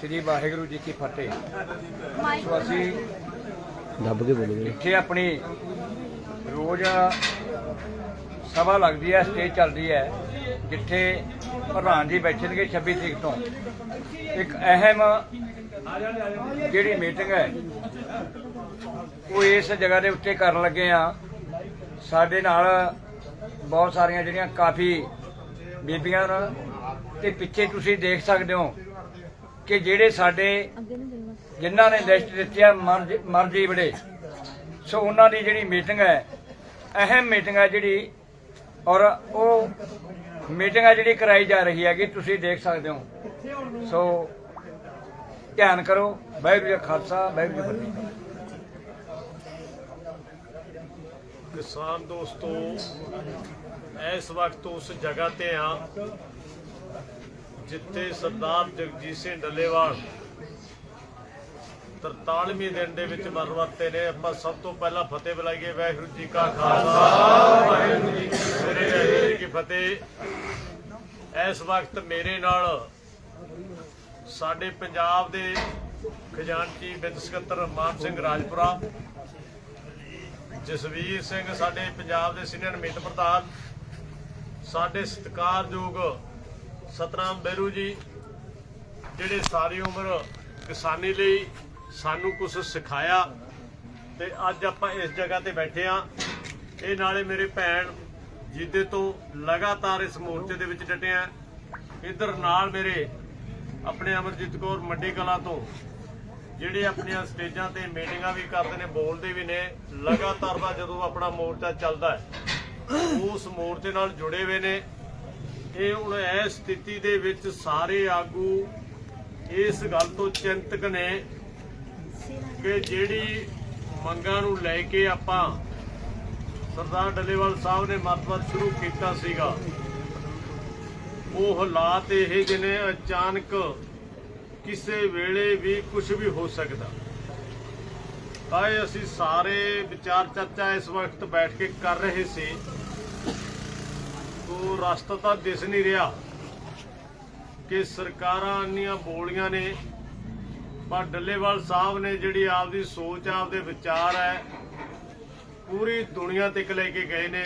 ਸ੍ਰੀ ਵਾਹਿਗੁਰੂ ਜੀ ਕੀ ਫਤਿਹ। ਸੋ ਅਸੀਂ ਦੱਬ ਕੇ ਬੋਲੋ ਇੱਥੇ ਆਪਣੀ ਰੋਜ਼ ਸਭਾ ਲੱਗਦੀ ਹੈ ਸਟੇਜ ਚੱਲਦੀ ਹੈ ਜਿੱਥੇ ਪ੍ਰਧਾਨ ਜੀ ਬੈਠਣਗੇ 26 ਤਰੀਕ ਤੋਂ। ਇੱਕ ਅਹਿਮ ਜਿਹੜੀ ਮੀਟਿੰਗ ਹੈ ਉਹ ਇਸ ਜਗ੍ਹਾ ਦੇ ਉੱਤੇ ਕਰਨ ਲੱਗੇ ਆ ਸਾਡੇ ਨਾਲ ਬਹੁਤ ਸਾਰੀਆਂ ਜਿਹੜੀਆਂ ਕਾਫੀ ਬੀਬੀਆਂ ਨੇ ਤੇ ਪਿੱਛੇ ਤੁਸੀਂ ਦੇਖ ਸਕਦੇ ਹੋ ਕਿ ਜਿਹੜੇ ਸਾਡੇ ਜਿਨ੍ਹਾਂ ਨੇ ਲਿਸਟ ਦਿੱਤੀ ਆ ਮਰਜ਼ੀ ਬੜੇ। ਸੋ ਉਹਨਾਂ ਦੀ ਜਿਹੜੀ ਮੀਟਿੰਗ ਹੈ, ਅਹਿਮ ਮੀਟਿੰਗ ਹੈ ਜਿਹੜੀ, ਔਰ ਉਹ ਮੀਟਿੰਗ ਹੈ ਜਿਹੜੀ ਕਰਾਈ ਜਾ ਰਹੀ ਹੈਗੀ, ਤੁਸੀਂ ਦੇਖ ਸਕਦੇ ਹੋ। ਸੋ ਧਿਆਨ ਕਰੋ, ਵਾਹਿਗੁਰੂ ਜੀ ਕਾ ਖਾਲਸਾ, ਵਾਹਿਗੁਰੂ ਜੀ ਫਤਿਹ। ਕਿਸਾਨ ਦੋਸਤੋ, ਇਸ ਵਕਤ ਉਸ ਜਗ੍ਹਾ ਤੇ ਆ। ਜਿੱਥੇ ਸਰਦਾਰ ਜਗਜੀਤ ਸਿੰਘ ਡੱਲੇਵਾਲ 43ਵੇਂ ਦਿਨ ਦੇ ਵਿੱਚ ਮਰਨ ਵਰਤੇ ਨੇ, ਆਪਾਂ ਸਭ ਤੋਂ ਪਹਿਲਾਂ ਫਤਿਹ ਬੁਲਾਈਏ, ਵਾਹਿਗੁਰੂ ਜੀ ਕਾ ਖਾਲਸਾ। ਵਾਹਿਗੁਰੂ ਜੀ ਕੀ ਫਤਿਹ ਵਾਹਿਗੁਰੂ ਜੀ ਕੀ ਫਤਿਹ। ਇਸ ਵਕਤ ਮੇਰੇ ਨਾਲ ਸਾਡੇ ਪੰਜਾਬ ਦੇ ਖਜ਼ਾਨਚੀ ਵਿੱਤ ਸਕੱਤਰ ਮਾਨ ਸਿੰਘ ਰਾਜਪੁਰਾ, ਜਸਵੀਰ ਸਿੰਘ, ਸਾਡੇ ਪੰਜਾਬ ਦੇ ਸੀਨੀਅਰ ਮੀਤ ਪ੍ਰਧਾਨ, ਸਾਡੇ ਸਤਿਕਾਰਯੋਗ ਸਤਨਾਮ ਬੈਰੂ ਜੀ, ਜਿਹੜੇ ਸਾਰੀ ਉਮਰ ਕਿਸਾਨੀ ਲਈ ਸਾਨੂੰ ਕੁਝ ਸਿਖਾਇਆ ਤੇ ਅੱਜ ਆਪਾਂ ਇਸ ਜਗ੍ਹਾ ਤੇ ਬੈਠੇ ਆ ਇਹ ਨਾਲੇ ਮੇਰੇ ਭੈਣ ਜਿਹਦੇ ਤੋਂ ਲਗਾਤਾਰ ਇਸ ਮੋਰਚੇ ਦੇ ਵਿੱਚ ਡਟੇ ਆ। ਇਧਰ ਨਾਲ ਮੇਰੇ ਆਪਣੇ ਅਮਰਜੀਤ ਕੌਰ ਮੰਡੀ ਕਲਾ ਤੋਂ, ਜਿਹੜੇ ਆਪਣੀਆਂ ਸਟੇਜਾਂ ਤੇ ਮੀਟਿੰਗਾਂ ਵੀ ਕਰਦੇ ਨੇ, ਬੋਲਦੇ ਵੀ ਨੇ, ਲਗਾਤਾਰ ਦਾ ਜਦੋਂ ਆਪਣਾ ਮੋਰਚਾ ਚੱਲਦਾ ਹੈ, ਉਸ ਮੋਰਚੇ ਨਾਲ ਜੁੜੇ ਹੋਏ ਨੇ। ਇਹ ਹੁਣ ਇਹ ਸਥਿਤੀ ਦੇ ਵਿੱਚ ਸਾਰੇ ਆਗੂ ਇਸ ਗੱਲ ਤੋਂ ਚਿੰਤਕ ਨੇ ਕਿ ਜਿਹੜੀ ਮੰਗਾਂ ਨੂੰ ਲੈ ਕੇ ਆਪਾਂ ਸਰਦਾਰ ਡੱਲੇਵਾਲ ਸਾਹਿਬ ਨੇ ਮਤਲਬ ਸ਼ੁਰੂ ਕੀਤਾ ਸੀਗਾ, ਉਹ ਹਾਲਾਤ ਇਹ ਜਿਹੇ ਨੇ, ਅਚਾਨਕ ਕਿਸੇ ਵੇਲੇ ਵੀ ਕੁਝ ਵੀ ਹੋ ਸਕਦਾ। ਤਾਂ ਇਹ ਅਸੀਂ ਸਾਰੇ ਵਿਚਾਰ ਚਰਚਾ ਇਸ ਵਕਤ ਬੈਠ ਕੇ ਕਰ ਰਹੇ ਸੀ। ਉਹ ਰਸਤਾ ਤਾਂ ਦਿਸ ਨਹੀਂ ਰਿਹਾ ਕਿ ਸਰਕਾਰਾਂ ਇੰਨੀਆਂ ਬੋਲੀਆਂ ਨੇ, ਪਰ ਡੱਲੇਵਾਲ ਸਾਹਿਬ ਨੇ ਜਿਹੜੀ ਆਪਦੀ ਸੋਚ, ਆਪਦੇ ਵਿਚਾਰ ਹੈ, ਪੂਰੀ ਦੁਨੀਆ ਤੱਕ ਲੈ ਕੇ ਗਏ ਨੇ।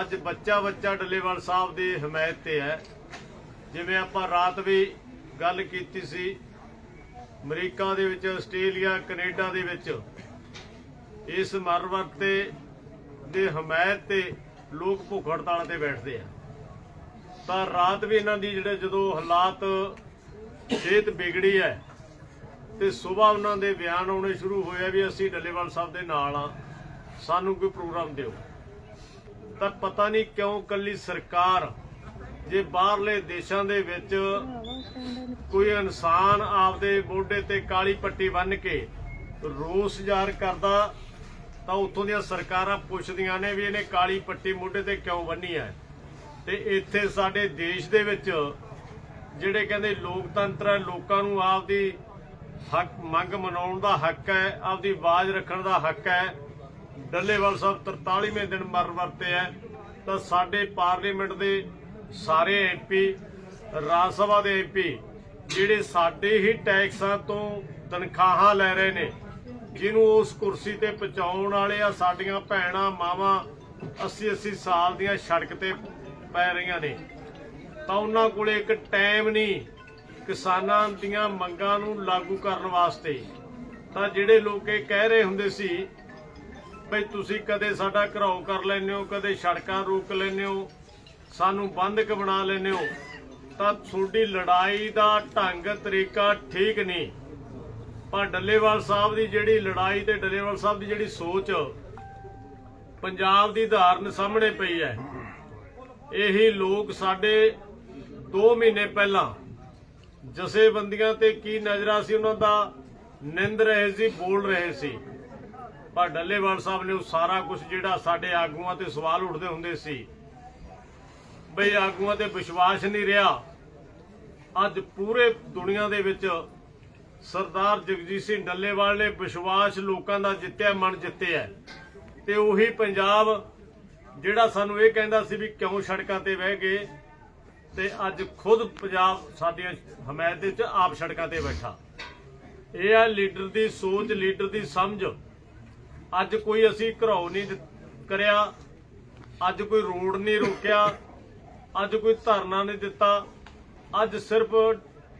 ਅੱਜ ਬੱਚਾ ਬੱਚਾ ਡੱਲੇਵਾਲ ਸਾਹਿਬ ਦੀ ਹਮਾਇਤ ਤੇ ਹੈ। ਜਿਵੇਂ ਆਪਾਂ ਰਾਤ ਵੀ ਗੱਲ ਕੀਤੀ ਸੀ, ਅਮਰੀਕਾ ਦੇ ਵਿੱਚ, ਆਸਟ੍ਰੇਲੀਆ, ਕੈਨੇਡਾ ਦੇ ਵਿੱਚ, ਇਸ ਮਰਵਰਤੇ ਦੇ ਹਮਾਇਤ ਤੇ ਲੋਕ ਭੁੱਖ ਹੜਤਾਲ ਤੇ ਬੈਠਦੇ ਆ। ਤਾਂ ਰਾਤ ਵੀ ਇਹਨਾਂ ਦੀ ਜਿਹੜੇ ਜਦੋਂ ਹਾਲਾਤ ਸਿਹਤ ਵਿਗੜੀ ਹੈ ਤੇ ਸਵੇਰ ਉਹਨਾਂ ਦੇ ਬਿਆਨ ਆਉਣੇ ਸ਼ੁਰੂ ਹੋਏ ਵੀ ਅਸੀਂ ਡੱਲੇਵਾਲ ਸਾਹਿਬ ਦੇ ਨਾਲ ਆ, ਸਾਨੂੰ ਕੋਈ ਪ੍ਰੋਗਰਾਮ ਦਿਓ। ਤਾਂ ਪਤਾ ਨਹੀਂ ਕਿਉਂ ਕੱਲੀ ਸਰਕਾਰ, ਜੇ ਬਾਹਰਲੇ ਦੇਸ਼ਾਂ ਦੇ ਵਿੱਚ ਕੋਈ ਇਨਸਾਨ ਆਪਦੇ ਮੋਢੇ ਤੇ ਕਾਲੀ ਪੱਟੀ ਬੰਨ੍ਹ ਕੇ ਰੋਸ ਜ਼ਾਹਰ ਕਰਦਾ ਤਾਂ ਉੱਥੋਂ ਦੀਆਂ ਸਰਕਾਰਾਂ ਪੁੱਛਦੀਆਂ ਨੇ ਵੀ ਇਹਨੇ ਕਾਲੀ ਪੱਟੀ ਮੋਢੇ ਤੇ ਕਿਉਂ ਬੰਨੀ ਹੈ? ਤੇ ਇੱਥੇ ਸਾਡੇ ਦੇਸ਼ ਦੇ ਵਿੱਚ ਜਿਹੜੇ ਕਹਿੰਦੇ ਲੋਕਤੰਤਰ ਹੈ, ਲੋਕਾਂ ਨੂੰ ਆਪਦੀ ਹੱਕ, ਮੰਗ ਮਨਾਉਣ ਦਾ ਹੱਕ ਹੈ, ਆਪਦੀ ਆਵਾਜ਼ ਰੱਖਣ ਦਾ ਹੱਕ ਹੈ। ਡੱਲੇਵਾਲ ਸਾਹਿਬ 43ਵੇਂ ਦਿਨ ਮਰਨ ਵਰਤੇ ਹੈ। ਤਾਂ ਸਾਡੇ ਪਾਰਲੀਮੈਂਟ ਦੇ ਸਾਰੇ ਐਮਪੀ ਰਾਜ ਸਭਾ ਦੇ ਐਮਪੀ ਜਿਹੜੇ ਸਾਡੇ ਹੀ ਟੈਕਸਾਂ ਤੋਂ ਤਨਖਾਹਾਂ ਲੈ ਰਹੇ ਨੇ ਜਿਹਨੂੰ ਉਸ ਕੁਰਸੀ ਤੇ ਪਹੁੰਚਾਉਣ ਵਾਲੇ ਆ, ਸਾਡੀਆਂ ਭੈਣਾਂ, ਮਾਵਾਂ 80 80 ਸਾਲ ਦੀਆਂ ਸੜਕ ਤੇ ਪੈ ਰਹੀਆਂ ਨੇ। ਤਾਂ ਉਹਨਾਂ ਕੋਲੇ ਇੱਕ ਟਾਈਮ ਨਹੀਂ, ਕਿਸਾਨਾਂ ਦੀਆਂ ਮੰਗਾਂ ਨੂੰ ਲਾਗੂ ਕਰਨ ਵਾਸਤੇ। ਤਾਂ ਜਿਹੜੇ ਲੋਕ ਇਹ ਕਹਿ ਰਹੇ ਹੁੰਦੇ ਸੀ ਭਈ ਤੁਸੀਂ ਕਦੇ ਸਾਡਾ ਘਰਾਓ ਕਰ ਲੈਨੇ ਹੋ, ਕਦੇ ਸੜਕਾਂ ਰੋਕ ਲੈਨੇ ਹੋ, ਸਾਨੂੰ ਬੰਦਕ ਬਣਾ ਲੈਂਦੇ ਹੋ, ਤਾਂ ਤੁਹਾਡੀ ਲੜਾਈ ਦਾ ਢੰਗ, ਤਰੀਕਾ ਠੀਕ ਨਹੀਂ। ਪਰ ਡੱਲੇਵਾਲ ਸਾਹਿਬ ਦੀ ਜਿਹੜੀ ਲੜਾਈ ਤੇ ਡੱਲੇਵਾਲ ਸਾਹਿਬ ਦੀ ਜਿਹੜੀ ਸੋਚ ਪੰਜਾਬ ਦੀ ਧਾਰਨ ਸਾਹਮਣੇ ਪਈ ਹੈ। ਇਹੀ ਲੋਕ ਸਾਡੇ 2 ਮਹੀਨੇ ਪਹਿਲਾਂ ਜਥੇਬੰਦੀਆਂ ਤੇ ਕੀ ਨਜ਼ਰਾ ਸੀ ਉਹਨਾਂ ਦਾ, ਨਿੰਦ ਰਹੇ ਸੀ, ਬੋਲ ਰਹੇ ਸੀ। ਪਰ ਡੱਲੇਵਾਲ ਸਾਹਿਬ ਨੇ ਉਹ ਸਾਰਾ ਕੁਝ ਜਿਹੜਾ ਸਾਡੇ ਆਗੂਆਂ ਤੇ ਸਵਾਲ ਉੱਠਦੇ ਹੁੰਦੇ ਸੀ। ਬਈ ਆਗੂਆਂ ਤੇ ਵਿਸ਼ਵਾਸ ਨਹੀਂ ਰਿਹਾ। ਅੱਜ ਪੂਰੇ ਦੁਨੀਆ ਦੇ ਵਿੱਚ ਸਰਦਾਰ ਜਗਜੀਤ ਸਿੰਘ ਡੱਲੇਵਾਲ ਨੇ ਵਿਸ਼ਵਾਸ ਲੋਕਾਂ ਦਾ ਜਿੱਤਿਆ, ਮਨ ਜਿੱਤਿਆ ਤੇ ਉਹੀ ਪੰਜਾਬ ਜਿਹੜਾ ਸਾਨੂੰ ਇਹ ਕਹਿੰਦਾ ਸੀ ਵੀ ਕਿਉਂ ਸੜਕਾਂ ਤੇ ਬਹਿ ਗਏ, ਤੇ ਅੱਜ ਖੁਦ ਪੰਜਾਬ ਸਾਡੀਆਂ ਹਮਾਇਤ ਦੇ ਵਿੱਚ ਆਪ ਸੜਕਾਂ ਤੇ ਬੈਠਾ। ਇਹ ਆ ਲੀਡਰ ਦੀ ਸੋਚ, ਲੀਡਰ ਦੀ ਸਮਝ। ਅੱਜ ਕੋਈ ਅਸੀਂ ਘਰਾਓ ਨਹੀਂ ਕਰਿਆ, ਅੱਜ ਕੋਈ ਰੋਡ ਨਹੀਂ ਰੋਕਿਆ, ਅੱਜ ਕੋਈ ਧਰਨਾ ਨਹੀਂ ਦਿੱਤਾ, ਅੱਜ ਸਿਰਫ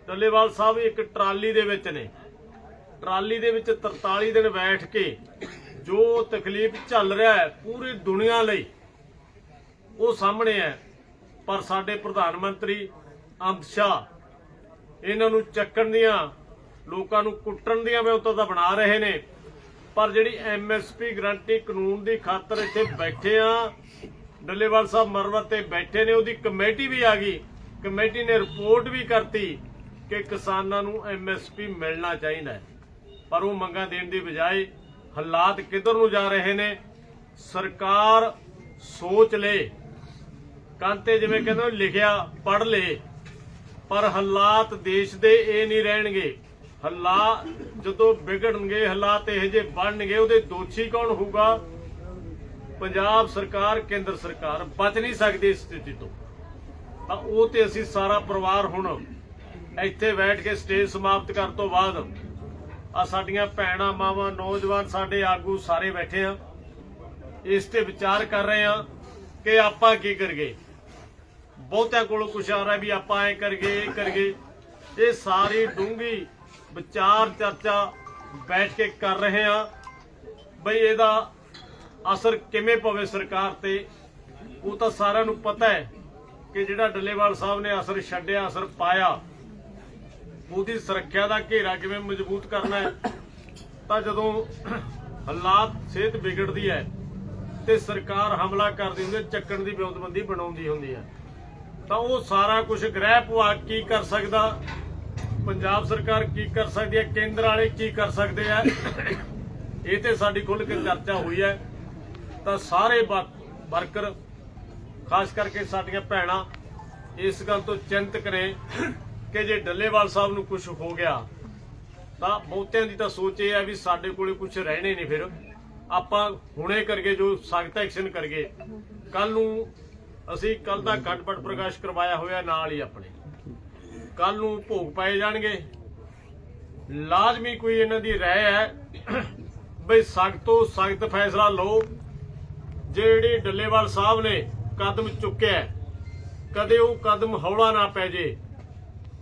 ਡੱਲੇਵਾਲ ਸਾਹਿਬ ਇੱਕ ਟਰਾਲੀ ਦੇ ਵਿੱਚ ਨੇ। ਟਰਾਲੀ ਦੇ ਵਿੱਚ 43 ਦਿਨ ਬੈਠ ਕੇ ਜੋ ਤਕਲੀਫ ਚੱਲ ਰਿਹਾ ਹੈ ਪੂਰੀ ਦੁਨੀਆ ਲਈ, ਉਹ ਸਾਹਮਣੇ ਹੈ। ਪਰ ਸਾਡੇ ਪ੍ਰਧਾਨ ਮੰਤਰੀ ਅਮਿਤ ਸ਼ਾਹ ਇਹਨਾਂ ਨੂੰ ਚੱਕਣ ਦੀਆਂ, ਲੋਕਾਂ ਨੂੰ ਕੁੱਟਣ ਦੀਆਂ ਵਿਉਂਤਾਂ ਤਾਂ ਬਣਾ ਰਹੇ ਨੇ। ਪਰ ਜਿਹੜੀ ਐਮਐਸਪੀ ਗਰੰਟੀ ਕਾਨੂੰਨ ਦੀ ਖਾਤਰ ਇੱਥੇ ਬੈਠੇ ਆ, ਡੱਲੇਵਾਲ ਸਾਹਿਬ ਮਰਵਤ ਤੇ ਬੈਠੇ ਨੇ, ਉਹਦੀ ਕਮੇਟੀ ਵੀ ਆ ਗਈ। ਕਮੇਟੀ ਨੇ ਰਿਪੋਰਟ ਵੀ ਕਰਤੀ। ਕਿ ਕਿਸਾਨਾਂ ਨੂੰ ਐਮਐਸਪੀ ਮਿਲਣਾ ਚਾਹੀਦਾ ਹੈ। ਪਰ ਉਹ ਮੰਗਾਂ ਦੇਣ ਦੀ ਬਜਾਏ ਹਾਲਾਤ ਕਿੱਧਰ ਨੂੰ ਜਾ ਰਹੇ ਨੇ? ਸਰਕਾਰ ਸੋਚ ਲੇ। ਕਾਂਤੇ ਜਿਵੇਂ ਕਹਿੰਦੇ ਲਿਖਿਆ ਪੜ ਲੇ। ਪਰ ਹਾਲਾਤ ਦੇਸ਼ ਦੇ ਇਹ ਨਹੀਂ ਰਹਿਣਗੇ। ਹਾਲਾਤ ਜਦੋਂ ਵਿਗੜਨਗੇ, ਹਾਲਾਤ ਇਹੋ ਜਿਹੇ ਬਣਨਗੇ, ਉਹਦੇ ਦੋਸ਼ੀ ਕੌਣ ਹੋਊਗਾ? ਪੰਜਾਬ ਸਰਕਾਰ, ਕੇਂਦਰ ਸਰਕਾਰ ਬਚ ਨਹੀਂ ਸਕਦੀ ਇਸ ਸਥਿਤੀ ਤੋਂ। ਤਾਂ ਉਹ ਤੇ ਅਸੀਂ ਸਾਰਾ ਪਰਿਵਾਰ ਹੁਣ ਇੱਥੇ ਬੈਠ ਕੇ ਸਟੇਜ ਸਮਾਪਤ ਕਰਨ ਤੋਂ ਬਾਅਦ ਆ ਸਾਡੀਆਂ ਭੈਣਾਂ, ਮਾਵਾਂ, ਨੌਜਵਾਨ ਸਾਡੇ ਆਗੂ ਸਾਰੇ ਬੈਠੇ ਆ। ਇਸ ਤੇ ਵਿਚਾਰ ਕਰ ਰਹੇ ਆ ਕਿ ਆਪਾਂ ਕੀ ਕਰਗੇ ਬਹੁਤਿਆਂ ਕੋਲ ਕੁਛ ਆ ਰਿਹਾ ਵੀ ਆਪਾਂ ਐ ਕਰਗੇ ਇਹ ਕਰਗੇ ਇਹ ਸਾਰੀ ਡੂੰਗੀ ਵਿਚਾਰ, ਚਰਚਾ ਬੈਠ ਕੇ ਕਰ ਰਹੇ ਆ। ਬਈ ਇਹਦਾ ਅਸਰ ਕਿਵੇਂ ਪਵੇ ਸਰਕਾਰ ਤੇ, ਉਹ ਤਾਂ ਸਾਰਿਆਂ ਨੂੰ ਪਤਾ ਹੈ ਕਿ ਜਿਹੜਾ ਡੱਲੇਵਾਲ ਸਾਹਿਬ ਨੇ ਅਸਰ ਛੱਡਿਆ, ਅਸਰ ਪਾਇਆ। ਉਹਦੀ ਸੁਰੱਖਿਆ ਦਾ ਘੇਰਾ ਕਿਵੇਂ ਮਜ਼ਬੂਤ ਕਰਨਾ ਹੈ? ਤਾਂ ਜਦੋਂ ਹਾਲਾਤ ਸਿਹਤ ਵਿਗੜਦੀ ਹੈ ਤੇ ਸਰਕਾਰ ਹਮਲਾ ਕਰਦੀ ਹੁੰਦੀ ਹੈ, ਚੱਕਣ ਦੀ ਵਿਉਂਤਬੰਦੀ ਬਣਾਉਂਦੀ ਹੁੰਦੀ ਹੈ, ਤਾਂ ਉਹ ਸਾਰਾ ਕੁਝ ਗ੍ਰਹਿ ਵਿਭਾਗ ਕੀ ਕਰ ਸਕਦਾ? ਪੰਜਾਬ ਸਰਕਾਰ ਕੀ ਕਰ ਸਕਦੀ ਹੈ? ਕੇਂਦਰ ਵਾਲੇ ਕੀ ਕਰ ਸਕਦੇ ਆ? ਇਹ ਤੇ ਸਾਡੀ ਖੁੱਲ ਕੇ ਚਰਚਾ ਹੋਈ ਹੈ। ਤਾਂ ਸਾਰੇ ਵਰਕਰ, ਖਾਸ ਕਰਕੇ ਸਾਡੀਆਂ ਭੈਣਾਂ, ਇਸ ਗੱਲ ਤੋਂ ਚਿੰਤਕ ਨੇ ਕਿ ਜੇ ਡੱਲੇਵਾਲ ਸਾਹਿਬ ਨੂੰ ਕੁਝ ਹੋ ਗਿਆ, ਤਾਂ ਬਹੁਤਿਆਂ ਦੀ ਤਾਂ ਸੋਚ ਇਹ ਹੈ ਵੀ ਸਾਡੇ ਕੋਲੇ ਕੁਝ ਰਹਿਣੇ ਨਹੀਂ ਫਿਰ। ਆਪਾਂ ਹੁਣੇ ਕਰਕੇ ਜੋ ਸਖਤ ਐਕਸ਼ਨ ਕਰਗੇ ਕੱਲ ਨੂੰ ਅਸੀਂ ਕੱਲ ਦਾ ਘਟਪਟ ਪ੍ਰਕਾਸ਼ ਕਰਵਾਇਆ ਹੋਇਆ ਨਾਲ ਹੀ ਆਪਣੇ। ਕੱਲ ਨੂੰ ਭੋਗ ਪਾਏ ਜਾਣਗੇ। ਲਾਜ਼ਮੀ ਕੋਈ ਇਹਨਾਂ ਦੀ ਰਾਏ ਹੈ ਬਈ ਸਖਤ ਤੋਂ ਸਖਤ ਫੈਸਲਾ ਲਓ। ਜਿਹੜੇ ਡੱਲੇਵਾਲ ਸਾਹਿਬ ਨੇ ਕਦਮ ਚੁੱਕਿਆ, ਕਦੇ ਉਹ ਕਦਮ ਹੌਲਾ ਨਾ ਪੈ ਜੇ।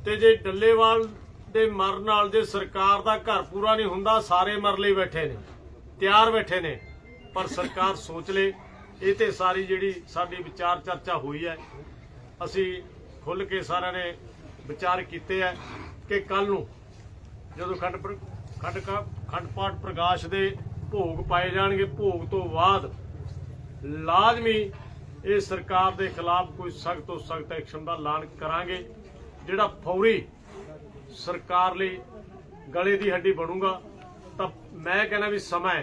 ਤੇ ਜੇ ਡੱਲੇਵਾਲ ਦੇ ਮਰਨ ਨਾਲ ਜੇ ਸਰਕਾਰ ਦਾ ਘਰ ਪੂਰਾ ਨਹੀਂ ਹੁੰਦਾ, ਸਾਰੇ ਮਰ ਲਈ ਬੈਠੇ ਨੇ, ਤਿਆਰ ਬੈਠੇ ਨੇ, ਪਰ ਸਰਕਾਰ ਸੋਚ ਲੇ, ਇਹ ਤੇ ਸਾਰੀ ਜਿਹੜੀ ਸਾਡੀ ਵਿਚਾਰ ਚਰਚਾ ਹੋਈ ਹੈ, ਅਸੀਂ ਖੁੱਲ ਕੇ ਸਾਰਿਆਂ ਨੇ ਵਿਚਾਰ ਕੀਤੇ ਹੈ ਕਿ ਕੱਲ ਨੂੰ ਜਦੋਂ ਖੰਡ ਖੰਡ ਖੰਡ ਪਾਠ ਪ੍ਰਕਾਸ਼ ਦੇ ਭੋਗ ਪਾਏ ਜਾਣਗੇ, ਭੋਗ ਤੋਂ ਬਾਅਦ ਲਾਜ਼ਮੀ ਇਹ ਸਰਕਾਰ ਦੇ ਖਿਲਾਫ ਕੋਈ ਸਖਤ ਤੋਂ ਸਖਤ ਐਕਸ਼ਨ ਦਾ ਐਲਾਨ ਕਰਾਂਗੇ। ਜਿਹੜਾ ਫੌਰੀ ਸਰਕਾਰ ਲਈ ਗਲੇ ਦੀ ਹੱਡੀ ਬਣੂਗਾ, ਤਾਂ ਮੈਂ ਕਹਿੰਦਾ ਵੀ ਸਮਾਂ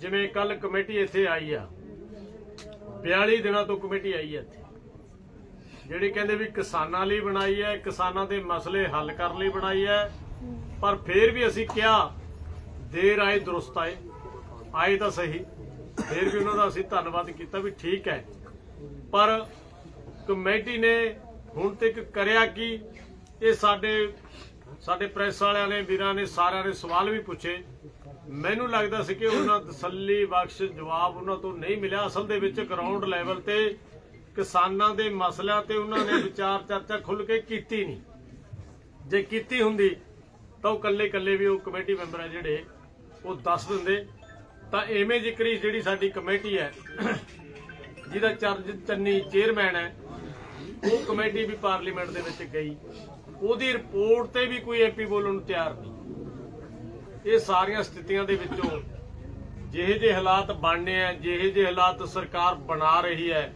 ਜਿਵੇਂ ਕੱਲ ਕਮੇਟੀ ਇੱਥੇ ਆਈ ਆ 42 ਦਿਨਾਂ ਤੋਂ ਕਮੇਟੀ ਆਈ ਹੈ ਇੱਥੇ, ਜਿਹੜੇ ਕਹਿੰਦੇ ਵੀ ਕਿਸਾਨਾਂ ਲਈ ਬਣਾਈ ਹੈ, ਕਿਸਾਨਾਂ ਦੇ ਮਸਲੇ ਹੱਲ ਕਰਨ ਲਈ ਬਣਾਈ ਹੈ। ਪਰ ਫਿਰ ਵੀ ਅਸੀਂ ਕਿਹਾ, ਦੇਰ ਆਏ ਦਰੁਸਤ ਆਏ ਆਏ ਤਾਂ ਸਹੀ, ਫਿਰ ਵੀ ਉਹਨਾਂ ਦਾ ਅਸੀਂ ਧੰਨਵਾਦ ਕੀਤਾ ਵੀ ਠੀਕ ਹੈ। ਪਰ ਕਮੇਟੀ ਨੇ ਹੁਣ ਤੱਕ ਕਰਿਆ ਕੀ? ਇਹ ਸਾਡੇ ਸਾਡੇ ਪ੍ਰੈਸ ਵਾਲਿਆਂ ਨੇ, ਵੀਰਾਂ ਨੇ, ਸਾਰਿਆਂ ਨੇ ਸਵਾਲ ਵੀ ਪੁੱਛੇ। ਮੈਨੂੰ ਲੱਗਦਾ ਸੀ ਕਿ ਉਹਨਾਂ ਤਸੱਲੀ ਬਖਸ਼ ਜਵਾਬ ਉਹਨਾਂ ਤੋਂ ਨਹੀਂ ਮਿਲਿਆ। ਅਸਲ ਦੇ ਵਿੱਚ ਗਰਾਊਂਡ ਲੈਵਲ ਤੇ ਕਿਸਾਨਾਂ ਦੇ ਮਸਲਿਆਂ ਤੇ ਉਹਨਾਂ ਨੇ ਵਿਚਾਰ ਚਰਚਾ ਖੁੱਲ ਕੇ ਕੀਤੀ ਨਹੀਂ। ਜੇ ਕੀਤੀ ਹੁੰਦੀ, ਤਾਂ ਉਹ ਕੱਲੇ ਕੱਲੇ ਵੀ ਉਹ ਕਮੇਟੀ ਮੈਂਬਰ ਹੈ ਜਿਹੜੇ, ਉਹ ਦੱਸ ਦਿੰਦੇ। ਤਾਂ ਐਵੇਂ ਜ਼ਿਕਰੀ ਜਿਹੜੀ ਸਾਡੀ ਕਮੇਟੀ ਹੈ, ਜਿਹਦਾ ਚਰਜ ਚੰਨੀ ਚੇਅਰਮੈਨ ਹੈ ਉਹ ਕਮੇਟੀ ਵੀ ਪਾਰਲੀਮੈਂਟ ਦੇ ਵਿੱਚ ਗਈ। ਉਹਦੀ ਰਿਪੋਰਟ ਤੇ ਵੀ ਕੋਈ ਐਮਪੀ ਬੋਲਣ ਨੂੰ ਤਿਆਰ ਨਹੀਂ। ਇਹ ਸਾਰੀਆਂ ਸਥਿਤੀਆਂ ਦੇ ਵਿੱਚੋਂ ਜਿਹੇ ਜਿਹੇ ਹਾਲਾਤ ਬਣਨੇ ਆ, ਜਿਹੇ ਜਿਹੇ ਹਾਲਾਤ ਸਰਕਾਰ ਬਣਾ ਰਹੀ ਹੈ,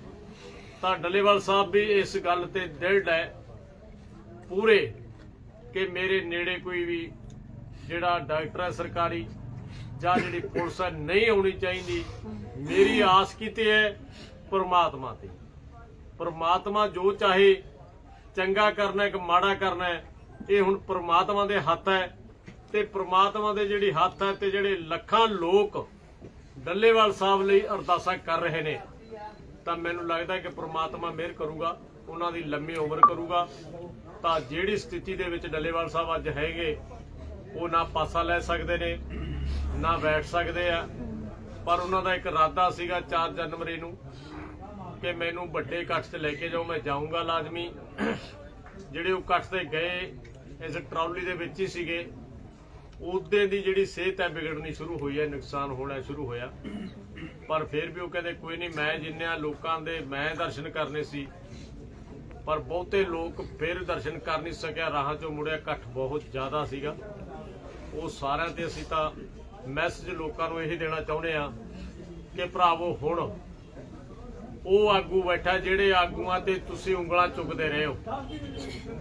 ਤਾਂ ਡੱਲੇਵਾਲ ਸਾਹਿਬ ਵੀ ਇਸ ਗੱਲ ਤੇ ਦ੍ਰਿੜ ਹੈ ਪੂਰੇ ਕਿ ਮੇਰੇ ਨੇੜੇ ਕੋਈ ਵੀ ਜਿਹੜਾ ਡਾਕਟਰ ਹੈ ਸਰਕਾਰੀ ਜਾਂ ਜਿਹੜੀ ਪੁਲਿਸ ਹੈ ਨਹੀਂ ਆਉਣੀ ਚਾਹੀਦੀ। ਮੇਰੀ ਆਸ ਕੀਤੀ ਹੈ ਪਰਮਾਤਮਾ ਤੇ। ਪਰਮਾਤਮਾ ਜੋ ਚਾਹੇ, ਚੰਗਾ ਕਰਨਾ ਹੈ ਕਿ ਮਾੜਾ ਕਰਨਾ ਹੈ, ਇਹ ਹੁਣ ਪਰਮਾਤਮਾ ਦੇ ਹੱਥ ਹੈ ਤੇ ਪਰਮਾਤਮਾ ਦੇ ਜਿਹੜੀ ਹੱਥ ਹੈ ਤੇ ਜਿਹੜੇ ਲੱਖਾਂ ਲੋਕ ਡੱਲੇਵਾਲ ਸਾਹਿਬ ਲਈ ਅਰਦਾਸਾਂ ਕਰ ਰਹੇ ਨੇ, ਤਾਂ ਮੈਨੂੰ ਲੱਗਦਾ ਕਿ ਪ੍ਰਮਾਤਮਾ ਮਿਹਰ ਕਰੂਗਾ, ਉਹਨਾਂ ਦੀ ਲੰਮੀ ਉਮਰ ਕਰੂਗਾ, ਤਾਂ ਜਿਹੜੀ ਸਥਿਤੀ ਦੇ ਵਿੱਚ ਡੱਲੇਵਾਲ ਸਾਹਿਬ ਅੱਜ ਹੈਗੇ, ਉਹ ਨਾ ਪਾਸਾ ਲੈ ਸਕਦੇ ਨੇ, ਨਾ ਬੈਠ ਸਕਦੇ ਆ, ਪਰ ਉਹਨਾਂ ਦਾ ਇੱਕ ਇਰਾਦਾ ਸੀਗਾ 4 ਜਨਵਰੀ ਨੂੰ ਕਿ ਮੈਨੂੰ ਵੱਡੇ ਇਕੱਠ 'ਚ ਲੈ ਕੇ ਜਾਓ, ਮੈਂ ਜਾਊਂਗਾ ਲਾਜ਼ਮੀ। ਜਿਹੜੇ ਉਹ ਇਕੱਠ ਤੇ ਗਏ, ਇਸ ਟਰਾਲੀ ਦੇ ਵਿੱਚ ਹੀ ਸੀਗੇ। ਉਹਦੇ ਦੀ ਜਿਹੜੀ ਸਿਹਤ ਹੈ ਵਿਗੜਨੀ ਸ਼ੁਰੂ ਹੋਈ ਹੈ ਨੁਕਸਾਨ ਹੋਣਾ ਸ਼ੁਰੂ ਹੋਇਆ। ਪਰ ਫਿਰ ਵੀ ਉਹ ਕਹਿੰਦੇ, ਕੋਈ ਨਹੀਂ, ਮੈਂ ਜਿੰਨਿਆਂ ਲੋਕਾਂ ਦੇ, ਮੈਂ ਦਰਸ਼ਨ ਕਰਨੇ ਸੀ। ਪਰ ਬਹੁਤੇ ਲੋਕ ਫਿਰ ਦਰਸ਼ਨ ਕਰ ਨਹੀਂ ਸਕਿਆ, ਰਾਹਾਂ ਚੋਂ ਮੁੜਿਆ, ਇਕੱਠ ਬਹੁਤ ਜ਼ਿਆਦਾ ਸੀਗਾ। ਉਹ ਸਾਰਿਆਂ ਤੇ ਅਸੀਂ ਤਾਂ ਮੈਸੇਜ ਲੋਕਾਂ ਨੂੰ ਇਹੀ ਦੇਣਾ ਚਾਹੁੰਦੇ ਆ ਕਿ ਭਰਾਵੋ, ਹੁਣ ਉਹ ਆਗੂ ਬੈਠਾ ਜਿਹੜੇ ਆਗੂਆਂ ਤੇ ਤੁਸੀਂ ਉਂਗਲਾਂ ਚੁੱਕਦੇ ਰਹੇ ਹੋ।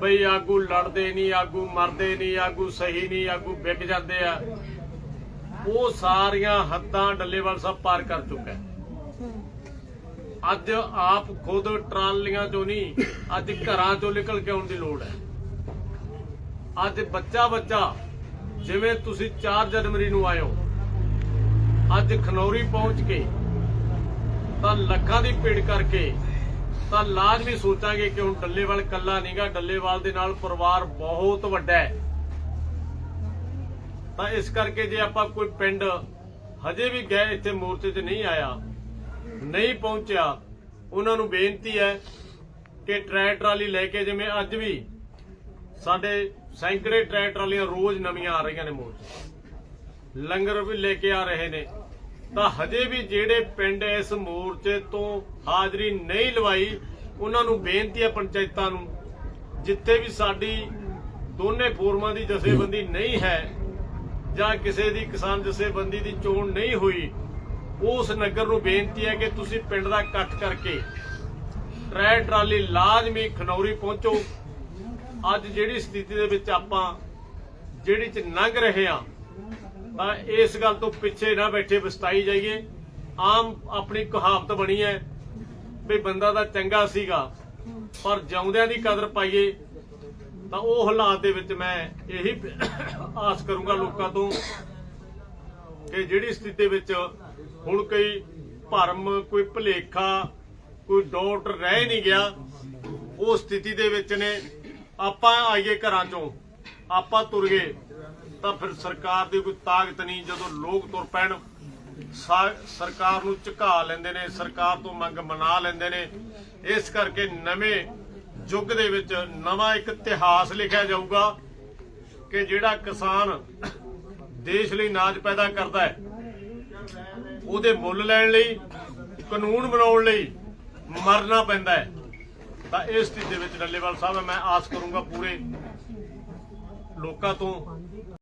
ਬਈ ਆਗੂ ਲੜਦੇ ਨਹੀਂ, ਆਗੂ ਮਰਦੇ ਨਹੀਂ, ਆਗੂ ਸਹੀ ਨਹੀਂ, ਆਗੂ ਵਿਕ ਜਾਂਦੇ ਆ। ਉਹ ਸਾਰੀਆਂ ਹੱਦਾਂ ਡੱਲੇਵਾਲ ਸਾਹਿਬ ਪਾਰ ਕਰ ਚੁੱਕਾ ਅੱਜ ਆਪ ਖੁਦ ਟਰਾਲੀਆਂ ਚੋਂ ਨਹੀਂ, ਅੱਜ ਘਰਾਂ ਚੋਂ ਨਿਕਲ ਕੇ ਆਉਣ ਦੀ ਲੋੜ ਹੈ। ਅੱਜ ਬੱਚਾ ਬੱਚਾ, ਜਿਵੇਂ ਤੁਸੀਂ 4 ਜਨਵਰੀ ਨੂੰ ਆਇਓ ਅੱਜ ਖਨੌਰੀ ਪਹੁੰਚ ਕੇ ਤਾਂ ਲੱਖਾਂ ਦੀ ਭੀੜ ਕਰਕੇ ਤਾਂ ਲਾਜ਼ਮੀ ਸੋਚਾਂਗੇ ਕਿ ਹੁਣ ਡੱਲੇਵਾਲ ਕੱਲਾ ਨਹੀਂਗਾ ਡੱਲੇਵਾਲ ਦੇ ਨਾਲ ਪਰਿਵਾਰ ਬਹੁਤ ਵੱਡਾ ਹੈ। ਤਾਂ ਇਸ ਕਰਕੇ ਜੇ ਆਪਾਂ ਕੋਈ ਪਿੰਡ ਹਜੇ ਵੀ ਗਏ, ਇੱਥੇ ਮੋਰਚੇ 'ਚ ਨਹੀਂ ਆਇਆ, ਨਹੀਂ ਪਹੁੰਚਿਆ, ਉਹਨਾਂ ਨੂੰ ਬੇਨਤੀ ਹੈ ਕਿ ਟਰੈਕ ਟਰਾਲੀ ਲੈ ਕੇ ਜਿਵੇਂ ਅੱਜ ਵੀ ਸਾਡੇ ਸੈਂਕੜੇ ਟਰੈਕ ਟਰਾਲੀਆਂ ਰੋਜ਼ ਨਵੀਆਂ ਆ ਰਹੀਆਂ ਨੇ ਮੋਰਚੇ। ਲੰਗਰ ਵੀ ਲੈ ਕੇ ਆ ਰਹੇ ਨੇ। ਤਾਂ ਹਜੇ ਵੀ ਜਿਹੜੇ ਪਿੰਡ ਇਸ ਮੋਰਚੇ ਤੋਂ ਹਾਜ਼ਰੀ ਨਹੀਂ ਲਵਾਈ, ਉਹਨਾਂ ਨੂੰ ਬੇਨਤੀ ਹੈ ਪੰਚਾਇਤਾਂ ਨੂੰ, ਜਿੱਥੇ ਵੀ ਸਾਡੀ ਦੋਨੇ ਫੋਰਮਾਂ ਦੀ ਜਥੇਬੰਦੀ ਨਹੀਂ ਹੈ ਜਾਂ ਕਿਸੇ ਦੀ ਕਿਸਾਨ ਜਥੇਬੰਦੀ ਦੀ ਚੋਣ ਨਹੀਂ ਹੋਈ, ਉਸ ਨਗਰ ਨੂੰ ਬੇਨਤੀ ਹੈ ਕਿ ਤੁਸੀਂ ਪਿੰਡ ਦਾ ਇਕੱਠ ਕਰਕੇ ਟਰੈ ਟਰਾਲੀ ਲਾਜ਼ਮੀ ਖਨੌਰੀ ਪਹੁੰਚੋ। ਅੱਜ ਜਿਹੜੀ ਸਥਿਤੀ ਦੇ ਵਿੱਚ ਆਪਾਂ, ਜਿਹੜੀ ਚ ਲੰਘ ਰਹੇ ਆ ਤਾਂ ਇਸ ਗੱਲ ਤੋਂ ਪਿੱਛੇ ਨਾ ਬੈਠੇ ਬਸਤਾਈ ਜਾਈਏ। ਆਮ ਆਪਣੀ ਕਹਾਵਤ ਬਣੀ ਹੈ ਵੀ ਬੰਦਾ ਤਾਂ ਚੰਗਾ ਸੀਗਾ, ਪਰ ਜਿਉਂਦਿਆਂ ਦੀ ਕਦਰ ਪਾਈਏ, ਤਾਂ ਉਹ ਹਾਲਾਤ ਦੇ ਵਿੱਚ ਮੈਂ ਇਹੀ ਆਸ ਕਰੂੰਗਾ ਲੋਕਾਂ ਤੋਂ ਕਿ ਜਿਹੜੀ ਸਥਿਤੀ ਵਿੱਚ ਹੁਣ ਕੋਈ ਭਰਮ, ਕੋਈ ਭਲੇਖਾ, ਕੋਈ ਡਾਊਟ ਰਹਿ ਨਹੀਂ ਗਿਆ, ਉਹ ਸਥਿਤੀ ਦੇ ਵਿੱਚ ਨੇ, ਆਪਾਂ ਆਈਏ ਘਰਾਂ ਚੋਂ, ਆਪਾਂ ਤੁਰ ਗਏ। ਤਾਂ ਫਿਰ ਸਰਕਾਰ ਦੀ ਕੋਈ ਤਾਕਤ ਨਹੀਂ, ਜਦੋਂ ਲੋਕ ਤੁਰ ਪੈਣ ਸਰਕਾਰ ਨੂੰ ਝੁਕਾ ਲੈਂਦੇ ਨੇ, ਸਰਕਾਰ ਤੋਂ ਮੰਗ ਮਨਾ ਲੈਂਦੇ ਨੇ। ਇਸ ਕਰਕੇ ਨਵੇਂ ਯੁੱਗ ਦੇ ਵਿੱਚ ਨਵਾਂ ਇੱਕ ਇਤਿਹਾਸ ਲਿਖਿਆ ਜਾਊਗਾ ਕਿ ਜਿਹੜਾ ਕਿਸਾਨ ਦੇਸ਼ ਲਈ ਨਾਜ ਪੈਦਾ ਕਰਦਾ ਹੈ, ਉਹਦੇ ਮੁੱਲ ਲੈਣ ਲਈ, ਕਾਨੂੰਨ ਬਣਾਉਣ ਲਈ ਮਰਨਾ ਪੈਂਦਾ ਹੈ। ਤਾਂ ਇਸ ਚੀਜ਼ ਦੇ ਵਿੱਚ ਡੱਲੇਵਾਲ ਸਾਹਿਬ, ਮੈਂ ਆਸ ਕਰੂੰਗਾ ਪੂਰੇ ਲੋਕਾਂ ਤੋਂ